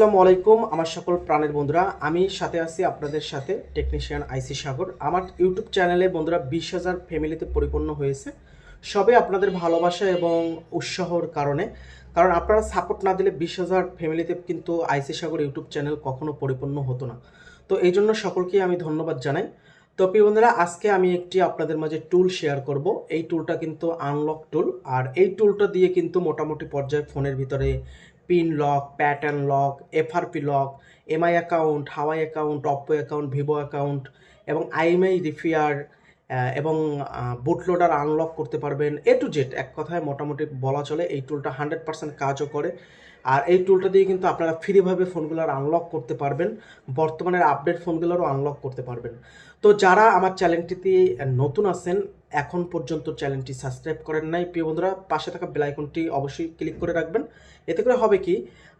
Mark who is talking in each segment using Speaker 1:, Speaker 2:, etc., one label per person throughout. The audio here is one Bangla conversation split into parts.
Speaker 1: আসসালামু আলাইকুম, আমার সকল প্রাণের বন্ধুরা। আমি সাথে আছি আপনাদের সাথে টেকনিশিয়ান আইসি সাগর। আমার ইউটিউব চ্যানেলে বন্ধুরা বিশ হাজার ফ্যামিলিতে পরিপূর্ণ হয়েছে। সবে আপনাদের ভালোবাসা এবং উৎসাহর কারণে। কারণ আপনারা সাপোর্ট না দিলে বিশ হাজার ফ্যামিলিতে কিন্তু আইসি সাগর ইউটিউব চ্যানেল কখনো পরিপূর্ণ হতো না। তো এই জন্য সকলকে আমি ধন্যবাদ জানাই। তো প্রিয় বন্ধুরা, আজকে আমি একটি আপনাদের মাঝে টুল শেয়ার করব। এই টুলটা কিন্তু আনলক টুল আর এই টুলটা দিয়ে কিন্তু মোটামুটি পর্যায়ে ফোনের ভিতরে pin lock, pattern lock, FRP lock, Mi account, Huawei account, Oppo account, Vivo account এবং আইএমআই রিফিয়ার এবং বুটলোডার আনলক করতে পারবেন। এ টু জেড এক কথায় মোটামুটি বলা চলে, এই টুলটা হান্ড্রেড পার্সেন্ট কাজও করে। আর এই টুলটা দিয়ে কিন্তু আপনারা ফ্রিভাবে ফোনগুলোর আনলক করতে পারবেন। বর্তমানের আপডেট ফোনগুলোরও আনলক করতে পারবেন। তো যারা আমার চ্যানেলটিতে নতুন আছেন এখন পর্যন্ত চ্যানেলটি সাবস্ক্রাইব করেন নাই। প্রিয় বন্ধুরা, পাশে থাকা বেল আইকনটি অবশ্যই ক্লিক করে রাখবেন। এতে করে হবে কি,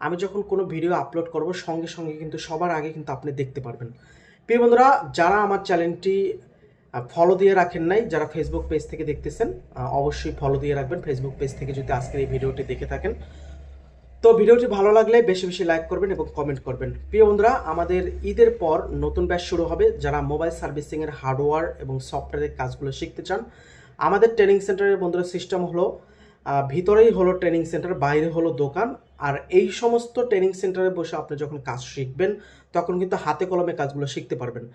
Speaker 1: আমি যখন কোনো ভিডিও আপলোড করব, সঙ্গে সঙ্গে কিন্তু সবার আগে কিন্তু আপনি দেখতে পারবেন। প্রিয় বন্ধুরা, যারা আমার চ্যানেলটি ফলো দিয়ে রাখেন নাই, যারা ফেসবুক পেজ থেকে দেখতেছেন অবশ্যই ফলো দিয়ে রাখবেন। ফেসবুক পেজ থেকে যদি আজকের এই ভিডিওটি দেখে থাকেন তো ভিডিওটি ভালো লাগলে বেশি বেশি লাইক করবেন এবং কমেন্ট করবেন। প্রিয় বন্ধুরা, আমাদের ঈদের পর নতুন ব্যাচ শুরু হবে। যারা মোবাইল সার্ভিসিংয়ের হার্ডওয়্যার এবং সফটওয়্যারের কাজগুলো শিখতে চান, আমাদের ট্রেনিং সেন্টারের বন্ধুরা সিস্টেম হলো ভিতরেই হলো ট্রেনিং সেন্টার বাইরে হলো দোকান। আর এই সমস্ত ট্রেনিং সেন্টারে বসে আপনি যখন কাজ শিখবেন, তখন কিন্তু হাতে কলমে কাজগুলো শিখতে পারবেন।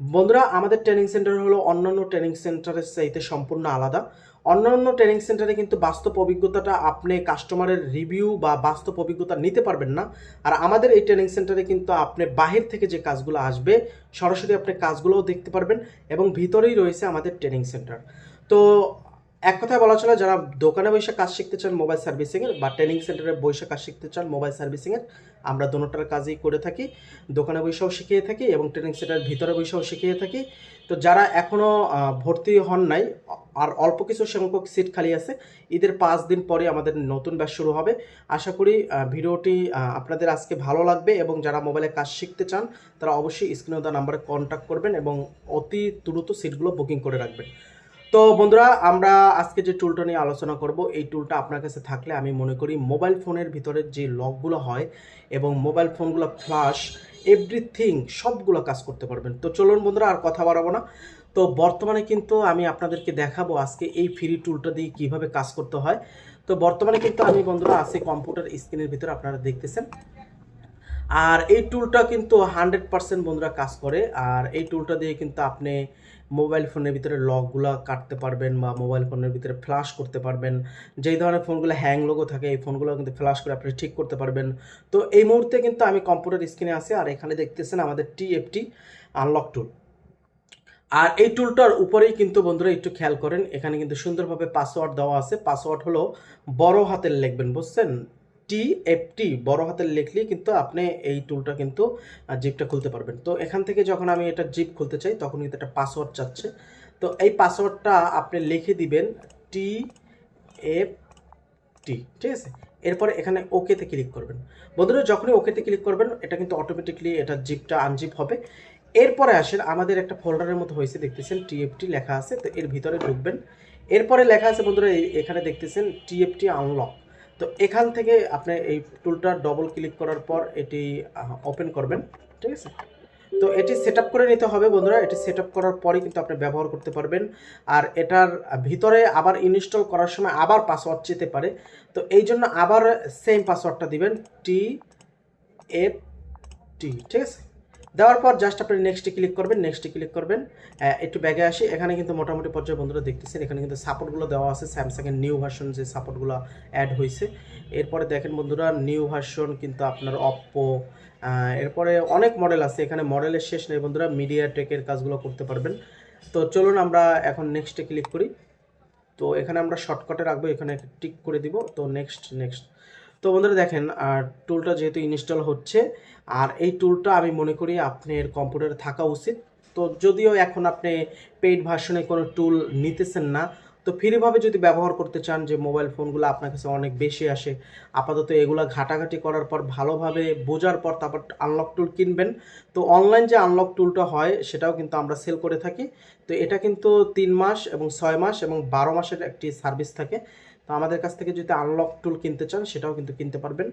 Speaker 1: বন্ধুরা, আমাদের ট্রেনিং সেন্টার হলো অন্যান্য ট্রেনিং সেন্টারের চাইতে সম্পূর্ণ আলাদা। অন্যান্য ট্রেনিং সেন্টারে কিন্তু বাস্তব অভিজ্ঞতাটা আপনি কাস্টমারের রিভিউ বা বাস্তব অভিজ্ঞতা নিতে পারবেন না। আর আমাদের এই ট্রেনিং সেন্টারে কিন্তু আপনি বাহির থেকে যে কাজগুলো আসবে, সরাসরি আপনি কাজগুলোও দেখতে পারবেন এবং ভিতরেই রয়েছে আমাদের ট্রেনিং সেন্টার তো এক কথায় বলা চলে, যারা দোকানে বসে কাজ শিখতে চান মোবাইল সার্ভিসিংয়ের বা ট্রেনিং সেন্টারে বসে কাজ শিখতে চান মোবাইল সার্ভিসিংয়ের আমরা দোনোটার কাজই করে থাকি। দোকানে বসেও শিখিয়ে থাকি এবং ট্রেনিং সেন্টারের ভিতরে বসেও শিখিয়ে থাকি। তো যারা এখনও ভর্তি হন নাই, আর অল্প কিছু সংখ্যক সিট খালি আছে, ঈদের পাঁচ দিন পরে আমাদের নতুন ব্যাচ শুরু হবে। আশা করি ভিডিওটি আপনাদের আজকে ভালো লাগবে এবং যারা মোবাইলে কাজ শিখতে চান, তারা অবশ্যই স্ক্রিনে দেওয়া নাম্বারে কন্ট্যাক্ট করবেন এবং অতি দ্রুত সিটগুলো বুকিং করে রাখবেন। তো বন্ধুরা, আমরা আজকে যে টুলটা নিয়ে আলোচনা করব, এই টুলটা আপনার কাছে থাকলে আমি মনে করি মোবাইল ফোনের ভিতরে যে লকগুলো হয় এবং মোবাইল ফোনগুলো ফ্লাশ এভরিথিং সবগুলো কাজ করতে পারবেন। তো চলুন বন্ধুরা, আর কথা বাড়াবো না। তো বর্তমানে কিন্তু আমি আপনাদেরকে দেখাবো আজকে এই ফ্রি টুলটা দিয়ে কীভাবে কাজ করতে হয়। তো বর্তমানে কিন্তু আমি বন্ধুরা আছি কম্পিউটার স্ক্রিনের ভিতরে, আপনারা দেখতেছেন। আর এই টুলটা কিন্তু হান্ড্রেড পার্সেন্ট বন্ধুরা কাজ করে। আর এই টুলটা দিয়ে কিন্তু আপনি মোবাইল ফোনের ভিতরে লকগুলো কাটতে পারবেন বা মোবাইল ফোনের ভিতরে ফ্লাশ করতে পারবেন। যেই ধরনের ফোনগুলো হ্যাং লোগো থাকে, এই ফোনগুলো কিন্তু ফ্লাশ করে আপনি ঠিক করতে পারবেন। তো এই মুহূর্তে কিন্তু আমি কম্পিউটার স্ক্রিনে আছি আর এখানে দেখতেছেন আমাদের টিএফটি আনলক টুল আর এই টুলটার উপরেই কিন্তু বন্ধুরা একটু খেয়াল করেন, এখানে কিন্তু সুন্দরভাবে পাসওয়ার্ড দেওয়া আছে। পাসওয়ার্ড হলো বড় হাতের লিখবেন, বুঝছেন? টি এফ টি বড় হাতের লিখলেই কিন্তু আপনি এই টুলটা কিন্তু জিপটা খুলতে পারবেন। তো এখান থেকে যখন আমি এটা জিপ খুলতে চাই, তখন কিন্তু একটা পাসওয়ার্ড চাচ্ছে। তো এই পাসওয়ার্ডটা আপনি লিখে দিবেন টি এফ টি ঠিক আছে? এরপরে এখানে ওকেতে ক্লিক করবেন। বন্ধুরা, যখনই ওকেতে ক্লিক করবেন, এটা কিন্তু অটোমেটিকলি এটা জিপটা আনজিপ হবে। এরপরে আসেন, আমাদের একটা ফোল্ডারের মতো হয়েছে, দেখতেছেন টিএফটি লেখা আছে, তো এর ভিতরে ঢুকবেন। এরপরে লেখা আছে, বন্ধুরা এখানে দেখতেছেন টিএফটি আনলক তো এখান থেকে আপনি এই টুলটা ডবল ক্লিক করার পর এটি ওপেন করবেন, ঠিক আছে? তো এটি সেট করে নিতে হবে বন্ধুরা। এটি সেট করার পরে কিন্তু আপনি ব্যবহার করতে পারবেন। আর এটার ভিতরে আবার ইনস্টল করার সময় আবার পাসওয়ার্ড যেতে পারে। তো এই জন্য আবার সেম পাসওয়ার্ডটা দিবেন টি এফ টি ঠিক আছে? দেওয়ার পর জাস্ট আপনি নেক্সটে ক্লিক করবেন নেক্সটে ক্লিক করবেন। একটু ব্যাগে আসি। এখানে কিন্তু মোটামুটি পর্যায়ে বন্ধুরা দেখতেছেন, এখানে কিন্তু সাপোর্টগুলো দেওয়া আছে। স্যামসাংয়ের নিউ ভার্সন যে সাপোর্টগুলো অ্যাড হয়েছে এরপরে দেখেন বন্ধুরা নিউ ভার্সন কিন্তু আপনার অপ্পো এরপরে অনেক মডেল আছে। এখানে মডেলের শেষ নেই বন্ধুরা মিডিয়া টেকের কাজগুলো করতে পারবেন। তো চলুন আমরা এখন নেক্সটে ক্লিক করি। তো এখানে আমরা শর্টকাটে রাখব, এখানে টিক করে দিব। তো নেক্সট নেক্সট তো বন্ধুরা দেখেন, আর টুলটা যেহেতু ইনস্টল হচ্ছে, আর এই টুলটা আমি মনে করি আপনার কম্পিউটারে থাকা উচিত। তো যদিও এখন আপনি পেইড ভার্সনে কোনো টুল নিতেছেন না, তো ফ্রিভাবে যদি ব্যবহার করতে চান যে মোবাইল ফোনগুলো আপনার কাছে অনেক বেশি আসে, আপাতত এগুলো ঘাটাঘাটি করার পর ভালোভাবে বোঝার পর তারপর আনলক টুল কিনবেন। তো অনলাইন যে আনলক টুলটা হয়, সেটাও কিন্তু আমরা সেল করে থাকি। তো এটা কিন্তু তিন মাস এবং ছয় মাস এবং বারো মাসের একটি সার্ভিস থাকে। তো আমাদের কাছ থেকে যদি আনলক টুল কিনতে চান, সেটাও কিন্তু কিনতে পারবেন।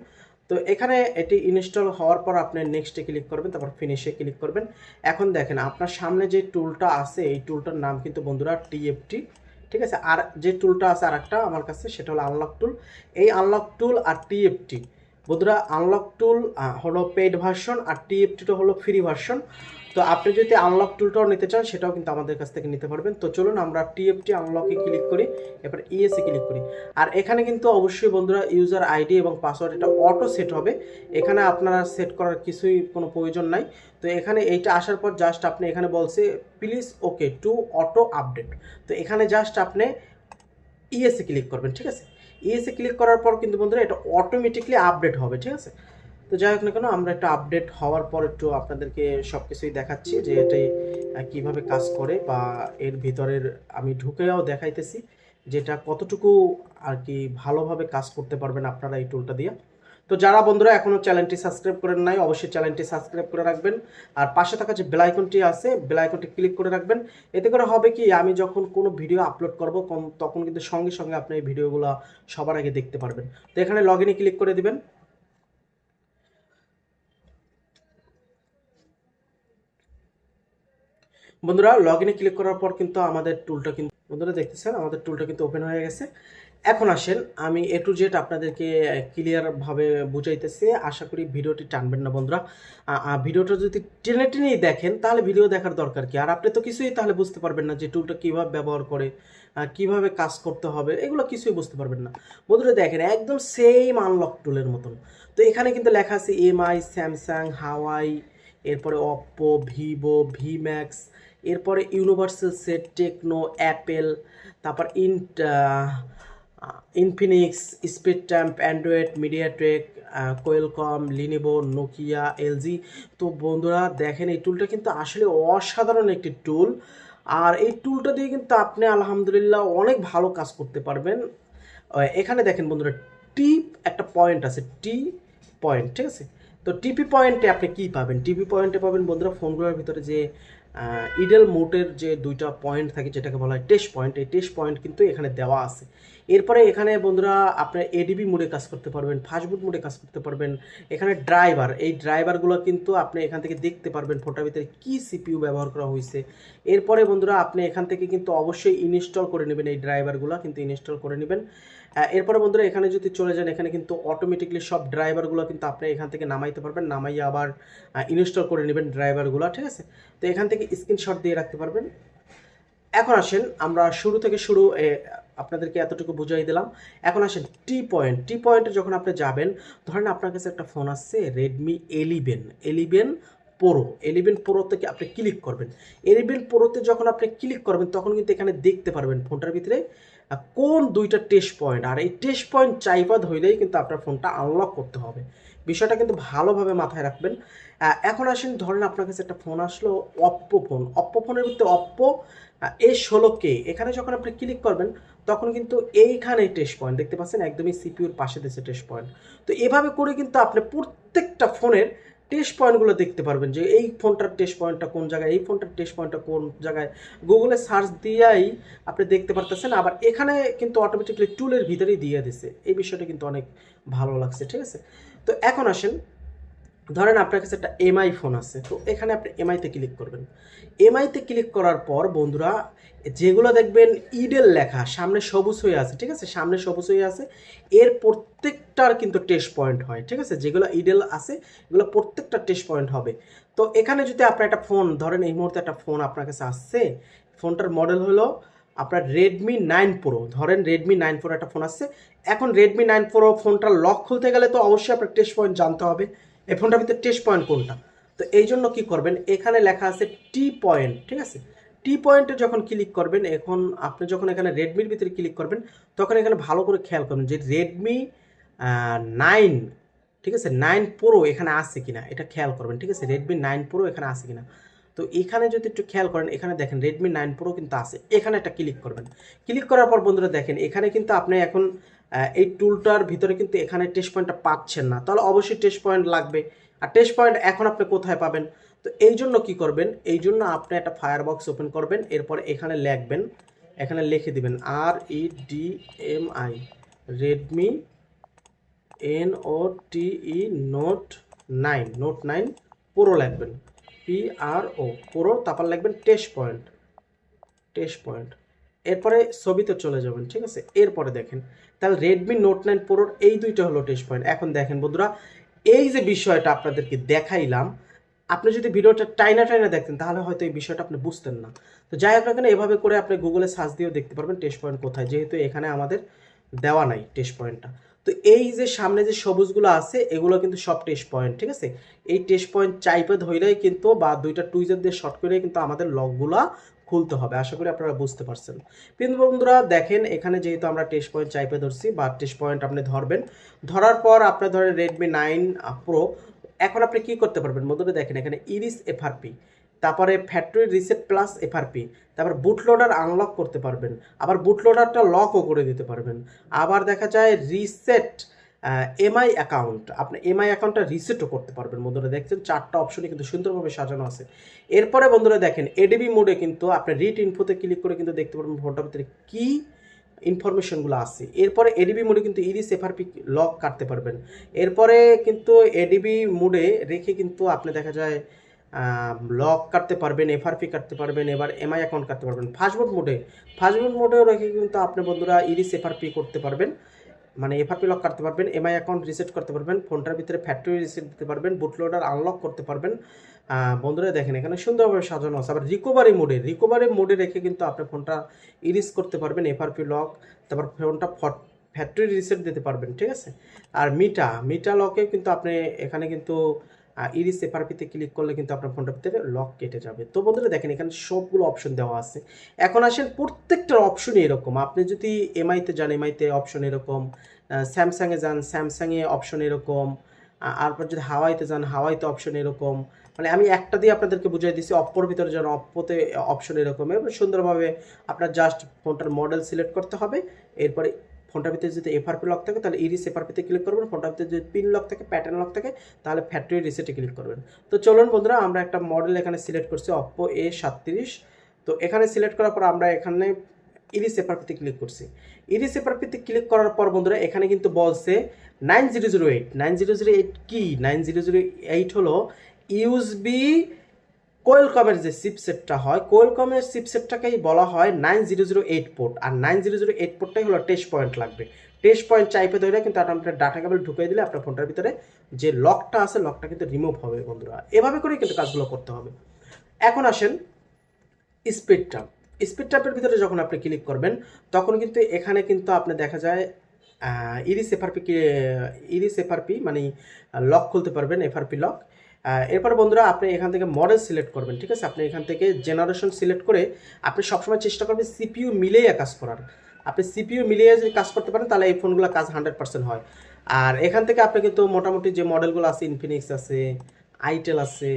Speaker 1: তো এখানে এটি ইনস্টল হওয়ার পর আপনি নেক্সটে ক্লিক করবেন, তারপর ফিনিশে ক্লিক করবেন। এখন দেখেন, আপনার সামনে যে টুলটা আছে, এই টুলটার নাম কিন্তু বন্ধুরা টিএফটি ঠিক আছে? আর যে টুলটা আছে আর একটা আমার কাছে, সেটা হলো আনলক টুল এই আনলক টুল আর টিএফটি বন্ধুরা আনলক টুল হলো পেড ভার্সন আর টিএফটিটা হলো ফ্রি ভার্সন তো আপনি যদি আনলক টুলটাও নিতে চান, সেটাও কিন্তু আমাদের কাছ থেকে নিতে পারবেন। তো চলুন আমরা টিএফটি আনলকে ক্লিক করি, এরপর ইএসএ ক্লিক করি। আর এখানে কিন্তু অবশ্যই বন্ধুরা ইউজার আইডি এবং পাসওয়ার্ড এটা অটো সেট হবে। এখানে আপনারা সেট করার কিছুই কোনো প্রয়োজন নাই। তো এখানে এইটা আসার পর জাস্ট আপনি এখানে বলছে please okay to auto update তো এখানে জাস্ট আপনি ইএসএ ক্লিক করবেন, ঠিক আছে? ইএসএ ক্লিক করার পর কিন্তু বন্ধুরা এটা অটোমেটিকলি আপডেট হবে, ঠিক আছে? তো যাই হোক না কেন আমরা একটা আপডেট হওয়ার পর একটু আপনাদেরকে সব কিছুই দেখাচ্ছি যে আহ, কীভাবে কাজ করে বা এর ভিতরের আমি ঢুকেও দেখাইতেছি যেটা কতটুকু আর কি ভালোভাবে কাজ করতে পারবেন আপনারা এই টুলটা দিয়ে। তো যারা বন্ধুরা এখনও চ্যানেলটি সাবস্ক্রাইব করেন নাই অবশ্যই চ্যানেলটি সাবস্ক্রাইব করে রাখবেন। আর পাশে থাকা যে বেলাইকনটি আছে বেলাইকনটি ক্লিক করে রাখবেন। এতে করে হবে কি আমি যখন কোনো ভিডিও আপলোড করব তখন কিন্তু সঙ্গে সঙ্গে আপনি এই ভিডিওগুলো সবার আগে দেখতে পারবেন। তো এখানে লগ ক্লিক করে দিবেন। বন্ধুরা লগ ইনে ক্লিক করার পর কিন্তু আমাদের টুলটা কিন্তু বন্ধুরা দেখতেছেন, আমাদের টুলটা কিন্তু ওপেন হয়ে গেছে। এখন আসেন, আমি এ টু জেড আপনাদেরকে ক্লিয়ারভাবে বুঝাইতেছি। আশা করি ভিডিওটি টানবেন না বন্ধুরা। ভিডিওটা যদি টেনে টেনেই দেখেন, তাহলে ভিডিও দেখার দরকার কি? আর আপনি তো কিছুই তাহলে বুঝতে পারবেন না যে টুলটা কীভাবে ব্যবহার করে কীভাবে কাজ করতে হবে, এগুলো কিছুই বুঝতে পারবেন না। বন্ধুরা দেখেন, একদম সেম আনলক টুলের মতন। তো এখানে কিন্তু লেখা আছে এমআই স্যামসাং হাওয়াই এরপরে অপ্পো ভিভো ভিম্যাক্স এরপরে ইউনিভার্সাল সেট টেকনো অ্যাপেল তারপর in Infinix Spreadtrum Android MediaTek Qualcomm Lenovo Nokia LG তো বন্ধুরা, দেখেন এই টুলটা কিন্তু আসলে অসাধারণ একটি টুল আর এই টুলটা দিয়ে কিন্তু আপনি আলহামদুলিল্লাহ অনেক ভালো কাজ করতে পারবেন। এখানে দেখেন বন্ধুরা, টিপ একটা পয়েন্ট আছে, টি পয়েন্ট ঠিক আছে? তো টিপি পয়েন্টে আপনি কি পাবেন? টিপি পয়েন্টে পাবেন বন্ধুরা ফোনগুলোর ভিতরে যে ইডেল মোটের যে দুইটা পয়েন্ট থাকে, যেটাকে বলা হয় টেস্ট পয়েন্ট এই টেস্ট পয়েন্ট কিন্তু এখানে দেওয়া আছে। এরপরে এখানে বন্ধুরা আপনার এডিবি মোডে কাজ করতে পারবেন ফাস্টবুট মোডে কাজ করতে পারবেন। এখানে ড্রাইভার এই ড্রাইভারগুলো কিন্তু আপনি এখান থেকে দেখতে পারবেন ফোটার ভিতরে কী সিপিইউ ব্যবহার করা হয়েছে। এরপরে বন্ধুরা আপনি এখান থেকে কিন্তু অবশ্যই ইনস্টল করে নেবেন এই ড্রাইভারগুলো কিন্তু ইনস্টল করে নেবেন। এরপরে বন্ধুরা, এখানে যদি চলে যান, এখানে কিন্তু অটোমেটিকলি সব ড্রাইভারগুলো কিন্তু আপনি এখান থেকে নামাইতে পারবেন, নামাইয়ে আবার ইনস্টল করে নেবেন ড্রাইভারগুলো ঠিক আছে? তো এখান থেকে স্ক্রিনশট দিয়ে রাখতে পারবেন। এখন আসেন, আমরা শুরু থেকে শুরু আপনাদেরকে এতটুকু বুঝাই দিলাম। এখন আসেন টি পয়েন্ট টি পয়েন্টে যখন আপনি যাবেন, ধরেন আপনার কাছে একটা ফোন আসছে Redmi eleven eleven pro eleven pro থেকে আপনি ক্লিক করবেন। এলিভেন প্রোতে যখন আপনি ক্লিক করবেন, তখন কিন্তু এখানে দেখতে পারবেন ফোনটার ভিতরে কোন দুইটা টেস্ট পয়েন্ট আর এই টেস্ট পয়েন্ট চাইবাদ হইলেই কিন্তু আপনার ফোনটা আনলক করতে হবে। বিষয়টা কিন্তু ভালোভাবে মাথায় রাখবেন। এখন আসেন, ধরেন আপনার কাছে একটা ফোন আসলো অপ্পো ফোন অপ্পো ফোনের ভিতরে অপ্পো এ ষোলো কে এখানে যখন আপনি ক্লিক করবেন, তখন কিন্তু এইখানে টেস্ট পয়েন্ট দেখতে পাচ্ছেন, একদমই সিপিউর পাশে দিয়েছে টেস্ট পয়েন্ট তো এভাবে করে কিন্তু আপনি প্রত্যেকটা ফোনের টেস্ট পয়েন্টগুলো দেখতে পারবেন যে এই ফোনটার টেস্ট পয়েন্টটা কোন জায়গায়, এই ফোনটার টেস্ট পয়েন্টটা কোন জায়গায়। গুগলে সার্চ দিয়েই আপনি দেখতে পারতেছেন, আবার এখানে কিন্তু অটোমেটিকলি টুলের ভিতরেই দিয়ে দিছে। এই বিষয়টা কিন্তু অনেক ভালো লাগছে, ঠিক আছে? তো এখন আসেন ধরেন আপনার কাছে একটা এমআই ফোন আছে, তো এখানে আপনি এমআইতে ক্লিক করবেন। এমআইতে ক্লিক করার পর বন্ধুরা, যেগুলো দেখবেন ইডেল লেখা, সামনে সবুজ হয়ে আছে, ঠিক আছে? সামনে সবুজ হয়ে আছে। এর প্রত্যেকটার কিন্তু টেস্ট পয়েন্ট হয়, ঠিক আছে? যেগুলো ইডেল আছে, এগুলো প্রত্যেকটা টেস্ট পয়েন্ট হবে। তো এখানে যদি আপনার একটা ফোন ধরেন এই মুহূর্তে একটা ফোন আপনার কাছে আসছে ফোনটার মডেল হলো আপনার রেডমি নাইন প্রো ধরেন রেডমি নাইন প্রো একটা ফোন আসছে। এখন রেডমি নাইন প্রো ফোনটা লক খুলতে গেলে তো অবশ্যই আপনার টেস্ট পয়েন্ট জানতে হবে। এই ফোনটার ভিতরে টেস্ট পয়েন্ট কোনটা? তো এই জন্য কী করবেন, এখানে লেখা আছে টি পয়েন্ট ঠিক আছে? টি পয়েন্টে যখন ক্লিক করবেন, এখন আপনি যখন এখানে রেডমির ভিতরে ক্লিক করবেন, তখন এখানে ভালো করে খেয়াল করবেন যে রেডমি নাইন ঠিক আছে? নাইন প্রো এখানে আছে কিনা, এটা খেয়াল করবেন, ঠিক আছে? রেডমি নাইন প্রো এখানে আছে কিনা। তো এখানে যদি একটু খেয়াল করেন, এখানে দেখেন রেডমি নাইন প্রো কিন্তু আছে, এখানে একটা ক্লিক করবেন। ক্লিক করার পর বন্ধুরা দেখেন, এখানে কিন্তু আপনি এখন এই টুলটার ভিতরে কিন্তু এখানে টেস্ট পয়েন্টটা পাচ্ছেন না। তাহলে অবশ্যই টেস্ট পয়েন্ট লাগবে। আর টেস্ট পয়েন্ট এখন আপনি কোথায় পাবেন? তো এই জন্য কি করবেন? এই জন্য আপনি একটা ফায়ার বক্স ওপেন করবেন, এরপর এখানে লিখবেন, এখানে লিখে দিবেন R E D M I Redmi N O T E note nine note nine পুরো লিখবেন পি আর ও পুরো তারপর লিখবেন টেস্ট পয়েন্ট টেস্ট পয়েন্ট এরপরে ছবিতে চলে যাবেন, ঠিক আছে? এরপরে দেখেন, তাহলে রেডমি নোট নাইন প্রোর এই দুইটা হলো টেস্ট পয়েন্ট এখন দেখেন বন্ধুরা, এই যে বিষয়টা আপনাদেরকে দেখাইলাম, আপনি যদি ভিডিওটা টাইনা টাইনা দেখতেন, তাহলে হয়তো এই বিষয়টা আপনি বুঝতেন না। তো যাই হোক না এভাবে করে আপনি গুগলে সার্চ দিয়েও দেখতে পারবেন টেস্ট পয়েন্ট কোথায়, যেহেতু এখানে আমাদের দেওয়া নাই টেস্ট পয়েন্টটা তো এই যে সামনে যে সবুজগুলো আছে, এগুলো কিন্তু সব টেস্ট পয়েন্ট ঠিক আছে? এই টেস্ট পয়েন্ট চাইপে ধরলেই কিন্তু বা দুইটা টুইজার দিয়ে শর্ট করে কিন্তু আমাদের লকগুলা খুলতে হবে, আশা করি আপনারা বুঝতে পারছেন। কিন্তু বন্ধুরা, দেখেন, এখানে যেহেতু আমরা টেস্ট পয়েন্ট চাইপে ধরছি, বা টেস্ট পয়েন্ট আপনি ধরবেন, ধরার পর আপনার ধরেন রেডমি নাইন প্রো এখন আপনি কি করতে পারবেন? বন্ধুরা, দেখেন, এখানে ইরিস এফআরপি তারপরে ফ্যাক্টরি রিসেট প্লাস এফআরপি তারপর বুট লোডার আনলক করতে পারবেন, আবার বুট লোডারটা লকও করে দিতে পারবেন। আবার দেখা যায় রিসেট এমআই অ্যাকাউন্ট আপনি এমআই অ্যাকাউন্টটা রিসেটও করতে পারবেন বন্ধুরা। দেখছেন চারটা অপশনই কিন্তু সুন্দরভাবে সাজানো আছে। এরপরে বন্ধুরা দেখেন এডিবি মোডে কিন্তু আপনি রিট ইনফোতে ক্লিক করে কিন্তু দেখতে পারবেন ফোনটার ভিতরে কী ইনফরমেশনগুলো আছে। এরপরে এডিবি মোডে কিন্তু ইরিস এফআরপি লক কাটতে পারবেন। এরপরে কিন্তু এডিবি মোডে রেখে কিন্তু আপনি দেখা যায় লক কাটতে পারবেন এফআরপি কাটতে পারবেন, এবার এমআই অ্যাকাউন্ট কাটতে পারবেন। ফাস্টবোর্ড মোডে ফাস্টবোর্ড মোডেও রেখে কিন্তু আপনি বন্ধুরা ইরিস এফআরপি করতে পারবেন। মানে এফআরপি লক কাটতে পারবেন এমআই অ্যাকাউন্ট রিসেট করতে পারবেন, ফোনটার ভিতরে ফ্যাক্টরি রিসেট দিতে পারবেন বুট লোডার আনলক করতে পারবেন। বন্ধুরা দেখেন, এখানে সুন্দরভাবে সাজানো আছে। আবার রিকোভারি মোডে রিকোভারি মোডে রেখে কিন্তু আপনি ফোনটা ইরিস করতে পারবেন এফআরপি লক তারপর ফোনটা ফট ফ্যাক্টরি রিসেট দিতে পারবেন, ঠিক আছে? আর মিটা মিটা লকে কিন্তু আপনি এখানে কিন্তু ইরিস এফআরপিতে ক্লিক করলে কিন্তু আপনার ফোনটার ভিতরে লক কেটে যাবে। তো বন্ধুরা দেখেন, এখানে সবগুলো অপশন দেওয়া আছে। এখন আসেন প্রত্যেকটার অপশনই এরকম। আপনি যদি এমআইতে যান এমআইতে অপশন এরকম স্যামসাংয়ে যান স্যামসাংয়ে অপশন এরকম তারপর যদি হাওয়াইতে যান হাওয়াইতে অপশন এরকম। মানে আমি একটা দিয়ে আপনাদেরকে বুঝিয়ে দিচ্ছি অপ্পোর ভিতরে যেন অপ্পোতে অপশন এরকম। এবার সুন্দরভাবে আপনার জাস্ট ফোনটার মডেল সিলেক্ট করতে হবে। এরপরে ফোনটার ভিতরে যদি এফআরপি লক থাকে, তাহলে ইরিস এফআরপিতে ক্লিক করবেন। ফোনটার ভিতরে যদি পিন লক থাকে প্যাটার্ন লক থাকে, তাহলে ফ্যাক্টরি রিসেটে ক্লিক করবেন। তো চলুন বন্ধুরা, আমরা একটা মডেল এখানে সিলেক্ট করছি অপ্পো এ সাতত্রিশ। তো এখানে সিলেক্ট করার পর আমরা এখানে ইরিস এফআরপিতে ক্লিক করছি। ইরিস এফআরপিতে ক্লিক করার পর বন্ধুরা, এখানে কিন্তু বলছে nine zero zero eight nine zero zero eight কি? নাইন জিরো জিরো এইট হলো ইউএসবি কোয়েলকমের যে চিপসেটটা হয়, কোয়েলকমের চিপসেটটাকেই বলা হয় nine zero zero eight port. আর নাইন জিরো জিরো এইট পোর্টটাই হলো টেস্ট পয়েন্ট লাগবে। টেস্ট পয়েন্ট চাইপে ধরে কিন্তু আপনার ডাটা কেবল ঢুকিয়ে দিলে আপনার ফোনটার ভিতরে যে লকটা আছে লকটা কিন্তু রিমুভ হবে বন্ধুরা। এভাবে করেই কিন্তু কাজগুলো করতে হবে। এখন আসেন স্পিড ট্যাপ স্পিড ট্যাপের ভিতরে যখন আপনি ক্লিক করবেন, তখন কিন্তু এখানে কিন্তু আপনি দেখা যায় ইরিস এফআরপি ইরিস এফআরপি মানে লক খুলতে পারবেন এফআরপি লক এরপর বন্ধুরা আপনি এখান থেকে মডেল সিলেক্ট করবেন, ঠিক আছে? আপনি এখান থেকে জেনারেশন সিলেক্ট করে আপনি সবসময় চেষ্টা করবেন সিপিইউ মিলিয়ে কাজ করার। আপনি সিপিইউ মিলিয়ে যদি কাজ করতে পারেন, তাহলে এই ফোনগুলো কাজ হান্ড্রেড পার্সেন্ট হয়। আর এখান থেকে আপনি কিন্তু মোটামুটি যে মডেলগুলো আছে ইনফিনিক্স আছে আইটেল আছে,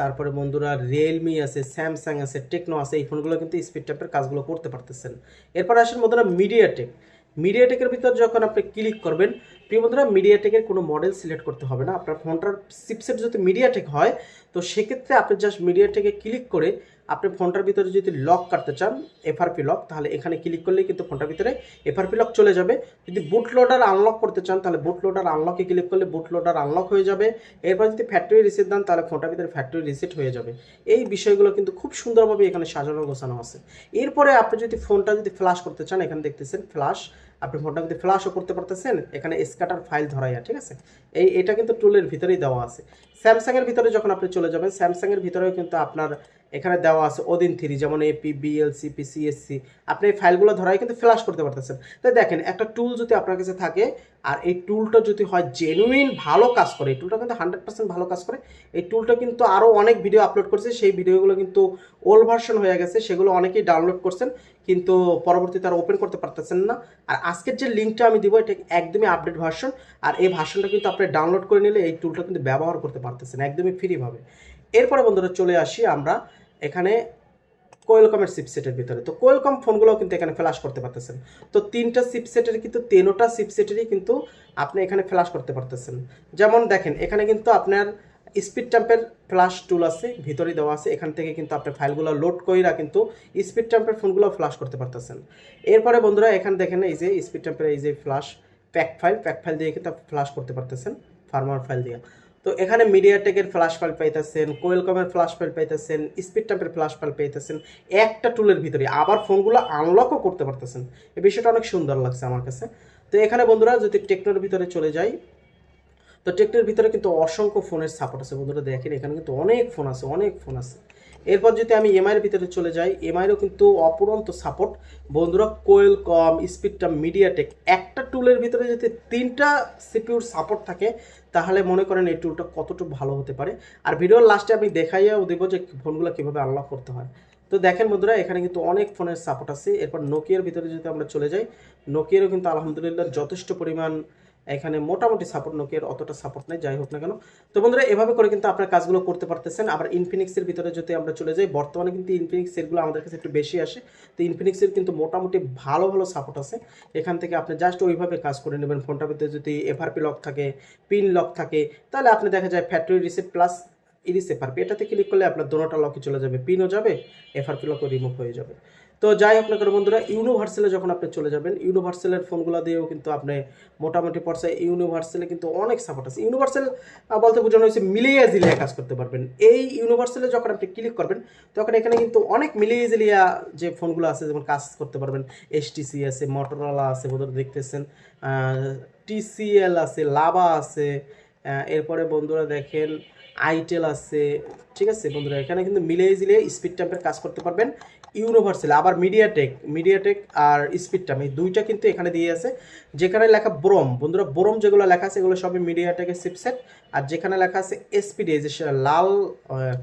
Speaker 1: তারপরে বন্ধুরা রিয়েলমি আছে স্যামসাং আছে টেকনো আছে, এই ফোনগুলো কিন্তু স্পিড ট্যাপের কাজগুলো করতে পারতেছেন। এরপর আসেন বন্ধুরা মিডিয়াটেক মিডিয়াটেকের ভিতর যখন আপনি ক্লিক করবেন প্রিয় বন্ধুরা মিডিয়াটেকের কোনো মডেল সিলেক্ট করতে হবে না। আপনার ফোনটার চিপসেট যদি মিডিয়াটেক হয়, তো সেক্ষেত্রে আপনি জাস্ট মিডিয়াটেকে ক্লিক করে আপনি ফোনটার ভিতরে যদি লক কাটতে চান এফআরপি লক তাহলে এখানে ক্লিক করলেই কিন্তু ফোনটার ভিতরে এফআরপি লক চলে যাবে। যদি বুট লোডার আনলক করতে চান, তাহলে বুট লোডার আনলকে ক্লিক করলে বুট লোডার আনলক হয়ে যাবে। এরপর যদি ফ্যাক্টরি রিসেট দেন, তাহলে ফোনটার ভিতরে ফ্যাক্টরি রিসেট হয়ে যাবে। এই বিষয়গুলো কিন্তু খুব সুন্দরভাবে এখানে সাজানো গোছানো আছে। এরপরে আপনি যদি ফোনটা যদি ফ্ল্যাশ করতে চান, এখানে দেখতেছেন ফ্ল্যাশ আপনি ফোনটা যদি ফ্ল্যাশও করতে পারতেছেন, এখানে স্ক্যাটার ফাইল ধরাইয়া, ঠিক আছে? এই, এটা কিন্তু টুলের ভিতরেই দেওয়া আছে। স্যামসাংয়ের ভিতরে যখন আপনি চলে যাবেন স্যামসাংয়ের ভিতরেও কিন্তু আপনার এখানে দেওয়া আছে ওদিন থ্রি, যেমন এপি বিএলসি পিসিএসসি আপনি এই ফাইলগুলো ধরাই কিন্তু ফ্ল্যাশ করতে পারতেছেন। তাই দেখেন, একটা টুল যদি আপনার কাছে থাকে, আর এই টুলটা যদি হয় জেনুইন ভালো কাজ করে, এই টুলটা কিন্তু হান্ড্রেড পার্সেন্ট ভালো কাজ করে, এই টুলটা কিন্তু আরও অনেক ভিডিও আপলোড করছে, সেই ভিডিওগুলো কিন্তু ওল্ড ভার্সন হয়ে গেছে, সেগুলো অনেকেই ডাউনলোড করছেন, কিন্তু পরবর্তীতে আর ওপেন করতে পারতেছেন না। আর আজকের যে লিঙ্কটা আমি দিব, এটা একদমই আপডেট ভার্সন আর এই ভার্সনটা কিন্তু আপনি ডাউনলোড করে নিলে এই টুলটা কিন্তু ব্যবহার করতে পারতেছেন, একদমই ফ্রিভাবে এরপরে বন্ধুরা চলে আসি আমরা এখানে কোয়েলকমের চিপসেটের ভিতরে। তো কোয়েলকম ফোনগুলোও কিন্তু এখানে ফ্ল্যাশ করতে পারতেছেন। তো তিনটা চিপসেটের কিন্তু, তেনোটা চিপসেটেরই কিন্তু আপনি এখানে ফ্ল্যাশ করতে পারতেছেন। যেমন দেখেন, এখানে কিন্তু আপনার স্পিড ট্যাম্পের ফ্ল্যাশ টুল আছে ভিতরে দেওয়া আছে। এখান থেকে কিন্তু আপনি ফাইলগুলো লোড কইরা কিন্তু স্পিড ট্যাম্পের ফোনগুলো ফ্ল্যাশ করতে পারতেছেন। এরপরে বন্ধুরা, এখানে দেখেন এই যে স্পিড ট্যাম্পের এই যে flash pack file pack file দিয়ে কিন্তু আপনি ফ্লাশ করতে পারতেছেন ফার্মার ফাইল দিয়ে। তো এখানে মিডিয়াটেকের ফ্ল্যাশ ফাইল পাইতেছেন কোয়েলকমের ফ্ল্যাশ ফাইল পাইতেছেন স্পিড টাম্পের ফ্ল্যাশ ফাইল পাইতেছেন। একটা টুলের ভিতরে আবার ফোনগুলো আনলকও করতে পারতেছেন। এই বিষয়টা অনেক সুন্দর লাগছে আমার কাছে। তো এখানে বন্ধুরা যদি টেকনোর ভিতরে চলে যাই, তো টেকনোর ভিতরে কিন্তু অসংখ্য ফোনের সাপোর্ট আছে। বন্ধুরা দেখেন, এখানে কিন্তু অনেক ফোন আছে, অনেক ফোন আছে। এরপর যদি আমি এমআইয়ের ভিতরে চলে যাই এমআইয়েরও কিন্তু অপুরন্ত সাপোর্ট বন্ধুরা, কোয়েল কম, স্পিডটা মিডিয়াটেক একটা টুলের ভিতরে যদি তিনটা সিপিউর সাপোর্ট থাকে, তাহলে মনে করেন এই টুলটা কতটুকু ভালো হতে পারে। আর ভিডিওর লাস্টে আমি দেখাইয়াও দেবো যে ফোনগুলো কীভাবে আনলক করতে হয়। তো দেখেন বন্ধুরা, এখানে কিন্তু অনেক ফোনের সাপোর্ট আছে। এরপর নোকিয়ার ভিতরে যদি আমরা চলে যাই নোকিয়ারও কিন্তু আলহামদুলিল্লাহ যথেষ্ট পরিমাণ এখানে মোটামুটি সাপোর্ট নোকিয়ার অতটা সাপোর্ট নেই, যাই হোক না কেন। তো বন্ধুরা, এভাবে করে কিন্তু আপনার কাজগুলো করতে পারতেছেন। আবার ইনফিনিক্সের ভিতরে যদি আমরা চলে যাই, বর্তমানে কিন্তু ইনফিনিক্স সেটগুলো আমাদের কাছে একটু বেশি আসে। তো ইনফিনিক্সের কিন্তু মোটামুটি ভালো ভালো সাপোর্ট আছে। এখান থেকে আপনি জাস্ট ওইভাবে কাজ করে নেবেন। ফোনটার ভিতরে যদি এফআরপি লক থাকে পিন লক থাকে, তাহলে আপনি দেখা যায় factory reset plus erase FRP এটাতে ক্লিক করলে আপনার দোনোটা লকে চলে যাবে। পিনও যাবে এফআরপি লকও রিমুভ হয়ে যাবে। তো যাই হোক না কেন বন্ধুরা ইউনিভার্সালে যখন আপনি চলে যাবেন ইউনিভার্সালের ফোনগুলো দিয়েও কিন্তু আপনি মোটামুটি পর্যায়ে ইউনিভার্সালে কিন্তু অনেক সাপোর্ট আছে। ইউনিভার্সাল বলতে বোঝানো হয়েছে মিলিয়ে জিলিয়া কাজ করতে পারবেন। এই ইউনিভার্সালে যখন আপনি ক্লিক করবেন, তখন এখানে কিন্তু অনেক মিলিয়ে জিলিয়া যে ফোনগুলো আছে, যেমন কাজ করতে পারবেন এসটিসি আছে মটোরোলা আছে বন্ধুরা দেখতেছেন টিসিএল আছে লাভা আছে এরপরে বন্ধুরা দেখেন আইটেল আছে, ঠিক আছে বন্ধুরা, এখানে কিন্তু মিলিয়ে জিলিয়ে স্পিড ট্যাম্পের কাজ করতে পারবেন। ইউনিভার্সাল আবার মিডিয়াটেক মিডিয়াটেক আর স্পিড ট্যাম্প এই দুইটা কিন্তু এখানে দিয়ে আছে। যেখানে লেখা ব্রোম বন্ধুরা ব্রোম যেগুলো লেখা আছে, এগুলো সবই মিডিয়াটেকের চিপসেট আর যেখানে লেখা আছে এসপিডি যে লাল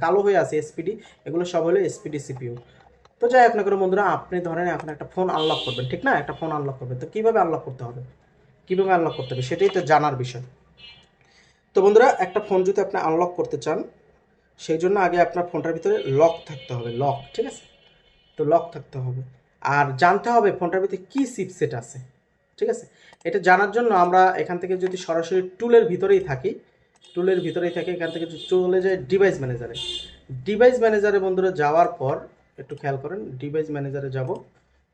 Speaker 1: কালো হয়ে আছে এসপিডি এগুলো সব হলো এসপিডি সিপিউ তো যাই হোক না করে বন্ধুরা, আপনি ধরেন এখন একটা ফোন আনলক করবেন, ঠিক না? একটা ফোন আনলক করবেন, তো কীভাবে আনলক করতে হবে? কীভাবে আনলক করতে হবে? সেটাই তো জানার বিষয়। তো বন্ধুরা, একটা ফোন যদি আপনি আনলক করতে চান, সেই জন্য আগে আপনার ফোনটার ভিতরে লক থাকতে হবে লক ঠিক আছে? তো লক থাকতে হবে। আর জানতে হবে ফোনটার ভিতরে কী চিপসেট আছে, ঠিক আছে? এটা জানার জন্য আমরা এখান থেকে যদি সরাসরি টুলের ভিতরেই থাকি টুলের ভিতরেই থাকি এখান থেকে চলে যায় ডিভাইস ম্যানেজারে ডিভাইস ম্যানেজারে বন্ধুরা যাওয়ার পর, একটু খেয়াল করেন ডিভাইস ম্যানেজারে যাব।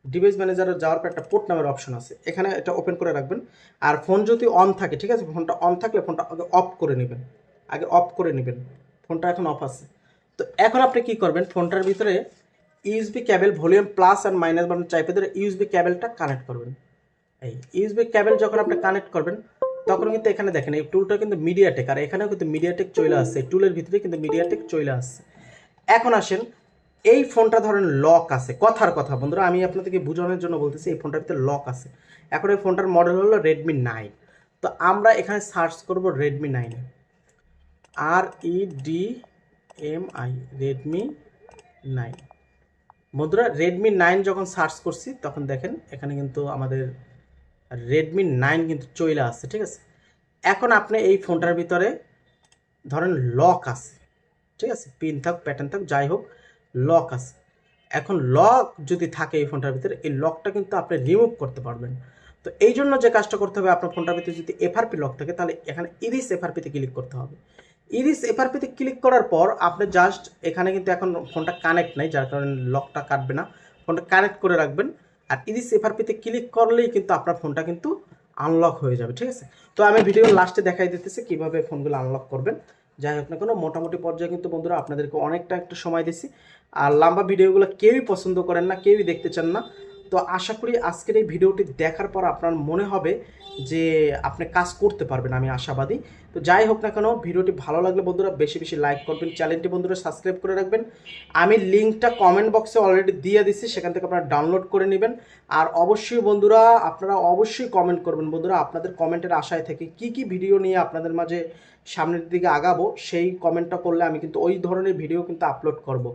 Speaker 1: ডিভাইস ম্যানেজারে যাওয়ার পর একটা পোর্ট নামের অপশন আছে। এখানে এটা ওপেন করে রাখবেন। আর ফোন যদি অন থাকে, ঠিক আছে? ফোনটা অন থাকলে ফোনটা আগে অফ করে নেবেন। আগে অফ করে নেবেন। ফোনটা এখন অফ আছে। তো এখন আপনি কি করবেন? ফোনটার ভিতরে USB cable volume plus and minus button চাইপে ধরে ইউএসবি ক্যাবেলটা কানেক্ট করবেন। এই ইউএসবি ক্যাবেল যখন আপনি কানেক্ট করবেন, তখন কিন্তু এখানে দেখেন এই টুলটা কিন্তু মিডিয়াটেক আর এখানেও কিন্তু মিডিয়াটেক চলে আসছে। টুলের ভিতরে কিন্তু মিডিয়াটেক চলে আসছে। এখন আসেন, এই ফোনটা ধরেন লক আছে। কথার কথা বন্ধুরা, আমি আপনাদেরকে বোঝানোর জন্য বলতেছি, এই ফোনটার ভিতরে লক আছে। এখন এই ফোনটার মডেল হলো রেডমি নাইন তো আমরা এখানে সার্চ করব রেডমি নাইনে R E D M I Redmi nine বন্ধুরা রেডমি নাইন যখন সার্চ করছি, তখন দেখেন এখানে কিন্তু আমাদের রেডমি নাইন কিন্তু চলে আসছে ঠিক আছে? এখন আপনি এই ফোনটার ভিতরে ধরেন লক আছে, ঠিক আছে? পিন থাক প্যাটার্ন থাক, যাই হোক লক আছে। এখন লক যদি থাকে এই ফোনটার ভিতরে, এই লকটা কিন্তু আপনি রিমুভ করতে পারবেন। তো এই জন্য যে কাজটা করতে হবে আপনার ফোনটার ভিতরে যদি এফআরপি লক থাকে, তাহলে এখানে ইরিস এফআরপিতে ক্লিক করতে হবে। ইরিস এফআরপিতে ক্লিক করার পর আপনি জাস্ট এখানে কিন্তু এখন ফোনটা কানেক্ট নাই, যার কারণে লকটা কাটবে না। ফোনটা কানেক্ট করে রাখবেন আর ইরিস এফআরপিতে ক্লিক করলেই কিন্তু আপনার ফোনটা কিন্তু আনলক হয়ে যাবে, ঠিক আছে? তো আমি ভিডিওর লাস্টে দেখাই দিতেছি কীভাবে ফোনগুলো আনলক করবেন। যাই হোক না কোনো, মোটামুটি পর্যায়ে কিন্তু বন্ধুরা আপনাদেরকে অনেকটা একটা সময় দিছি আর লম্বা ভিডিওগুলো কেউই পছন্দ করেন না, কেউই দেখতে চান না। তো আশা করি আজকের এই ভিডিওটি দেখার পর আপনার মনে হবে যে আপনি কাজ করতে পারবেন, আমি আশাবাদী। তো যাই হোক না কেন, ভিডিওটি ভালো লাগলে বন্ধুরা বেশি বেশি লাইক করবেন, চ্যানেলটি বন্ধুরা সাবস্ক্রাইব করে রাখবেন। আমি লিঙ্কটা কমেন্ট বক্সে অলরেডি দিয়ে দিচ্ছি সেখান থেকে আপনারা ডাউনলোড করে নেবেন। আর অবশ্যই বন্ধুরা, আপনারা অবশ্যই কমেন্ট করবেন। বন্ধুরা, আপনাদের কমেন্টের আশায় থেকে কি কি ভিডিও নিয়ে আপনাদের মাঝে সামনের দিকে আগাবো, সেই কমেন্টটা করলে আমি কিন্তু ওই ধরনের ভিডিও কিন্তু আপলোড করব।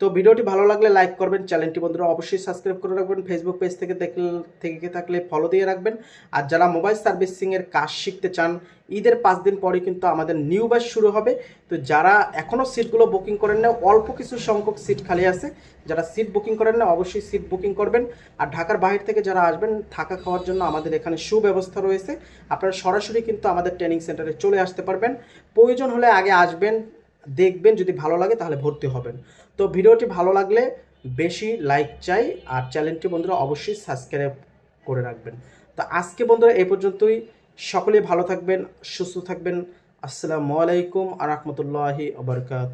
Speaker 1: তো ভিডিওটি ভালো লাগলে লাইক করবেন, চ্যানেলটি বন্ধুরা অবশ্যই সাবস্ক্রাইব করে রাখবেন ফেসবুক পেজ থেকে দেখলে, থেকে থাকলে ফলো দিয়ে রাখবেন। আর যারা মোবাইল সার্ভিসিংয়ের কাজ শিখতে চান, ঈদের পাঁচ দিন পরে কিন্তু আমাদের নিউ ব্যাচ শুরু হবে। তো যারা এখনও সিটগুলো বুকিং করেন না অল্প কিছু সংখ্যক সিট খালি আছে। যারা সিট বুকিং করেন না অবশ্যই সিট বুকিং করবেন। আর ঢাকার বাইরে থেকে যারা আসবেন, থাকা খাওয়ার জন্য আমাদের এখানে সুব্যবস্থা রয়েছে। আপনারা সরাসরি কিন্তু আমাদের ট্রেনিং সেন্টারে চলে আসতে পারবেন। প্রয়োজন হলে আগে আসবেন দেখবেন যদি ভালো লাগে তাহলে ভর্তি হবেন। তো ভিডিওটি ভালো লাগলে বেশি লাইক চাই আর চ্যানেলটি বন্ধুরা অবশ্যই সাবস্ক্রাইব করে রাখবেন। তো আজকে বন্ধুরা এই পর্যন্তই। সকলে ভালো থাকবেন, সুস্থ থাকবেন। আসসালামু আলাইকুম আ রহমতুল্লাহি আবরকাত